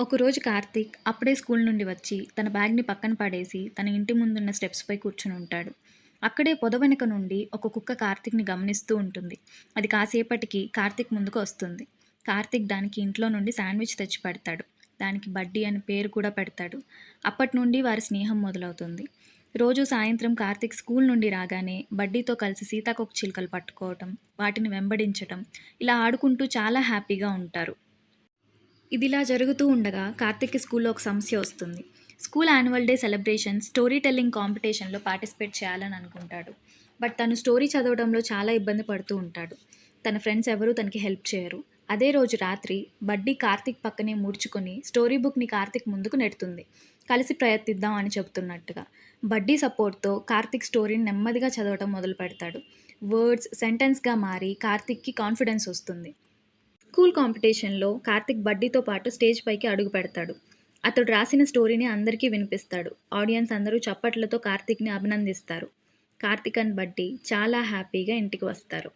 ఒకరోజు కార్తీక్ అప్పుడే స్కూల్ నుండి వచ్చి తన బ్యాగ్ని పక్కన పడేసి తన ఇంటి ముందున్న స్టెప్స్పై కూర్చుని ఉంటాడు. అక్కడే పొద వెనుక నుండి ఒక కుక్క కార్తీక్ని గమనిస్తూ ఉంటుంది. అది కాసేపటికి కార్తీక్ ముందుకు వస్తుంది. కార్తీక్ దానికి ఇంట్లో నుండి శాండ్విచ్ తెచ్చి పెడతాడు. దానికి బడ్డీ అని పేరు కూడా పెడతాడు. అప్పటి నుండి వారి స్నేహం మొదలవుతుంది. రోజు సాయంత్రం కార్తీక్ స్కూల్ నుండి రాగానే బడ్డీతో కలిసి సీతాకొక చిలుకలు పట్టుకోవటం వాటిని వెంబడించటం ఇలా ఆడుకుంటూ చాలా హ్యాపీగా ఉంటారు. ఇదిలా జరుగుతూ ఉండగా కార్తిక్కి స్కూల్లో ఒక సమస్య వస్తుంది. School annual day celebration story telling కాంపిటీషన్లో పార్టిసిపేట్ చేయాలని అనుకుంటాడు. బట్ తను స్టోరీ చదవడంలో చాలా ఇబ్బంది పడుతూ ఉంటాడు. తన ఫ్రెండ్స్ ఎవరూ తనకి హెల్ప్ చేయరు. అదే రోజు రాత్రి బడ్డీ కార్తిక్ పక్కనే ముడుచుకొని స్టోరీ బుక్ని కార్తిక్ ముందుకు నెడుతుంది. కలిసి ప్రయత్నిద్దాం అని చెబుతున్నట్టుగా బడ్డీ సపోర్ట్తో కార్తిక్ స్టోరీని నెమ్మదిగా చదవటం మొదలు పెడతాడు వర్డ్స్ సెంటెన్స్గా మారి కార్తిక్కి కాన్ఫిడెన్స్ వస్తుంది. స్కూల్ కాంపిటీషన్లో కార్తిక్ బడ్డీతో పాటు స్టేజ్ పైకి అడుగు పెడతాడు. అతడు రాసిన స్టోరీని అందరికీ వినిపిస్తాడు. ఆడియన్స్ అందరూ చప్పట్లతో కార్తిక్ని అభినందిస్తారు. కార్తిక్ అండ్ బడ్డీ చాలా హ్యాపీగా ఇంటికి వస్తారు.